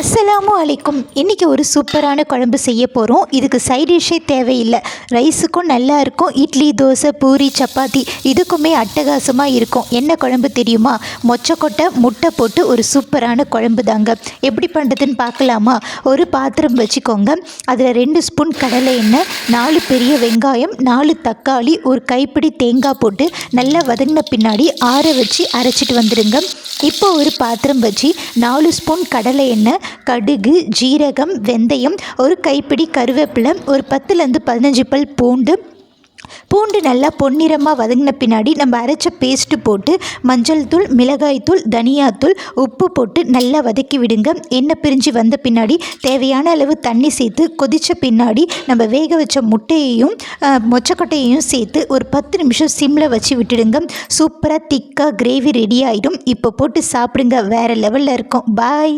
அஸ்ஸலாமு அலைக்கும். இன்றைக்கி ஒரு சூப்பரான குழம்பு செய்ய போகிறோம் இதுக்கு சைட் டிஷ்ஷே தேவையில்லை. ரைஸுக்கும் நல்லா இருக்கும். இட்லி தோசை பூரி சப்பாத்தி இதுக்குமே அட்டகாசமாக இருக்கும். என்ன குழம்பு தெரியுமா? மொச்சக்கொட்டை முட்டை போட்டு ஒரு சூப்பரான குழம்பு தாங்க. எப்படி பண்ணுறதுன்னு பார்க்கலாமா? ஒரு பாத்திரம் வச்சுக்கோங்க. அதில் ரெண்டு ஸ்பூன் கடலை எண்ணெய் நாலு பெரிய வெங்காயம் நாலு தக்காளி ஒரு கைப்பிடி தேங்காய் போட்டு நல்லா வதங்கின பின்னாடி ஆற வச்சு அரைச்சிட்டு வந்துடுங்க இப்போ ஒரு பாத்திரம் வச்சு நாலு ஸ்பூன் கடலை எண்ணெய் கடுகு ஜீரகம் வெந்தயம் ஒரு கைப்பிடி கருவேப்பிலை ஒரு பத்துலேருந்து பதினஞ்சு பல் பூண்டு பூண்டு நல்லா பொன்னிறமாக வதங்கின பின்னாடி நம்ம அரைச்ச பேஸ்ட்டு போட்டு மஞ்சள் தூள் மிளகாய் தூள் தனியாத்தூள் உப்பு போட்டு நல்லா வதக்கி விடுங்க. எண்ணெய் பிரிஞ்சு வந்த பின்னாடி தேவையான அளவு தண்ணி சேர்த்து கொதித்த பின்னாடி நம்ம வேக வச்ச முட்டையையும் மொச்சக்கொட்டையையும் சேர்த்து ஒரு பத்து நிமிஷம் சிம்மில் வச்சு விட்டுடுங்க. சூப்பராக திக்காக கிரேவி ரெடி ஆகிடும் இப்போ போட்டு சாப்பிடுங்க. வேறு லெவலில் இருக்கும். பாய்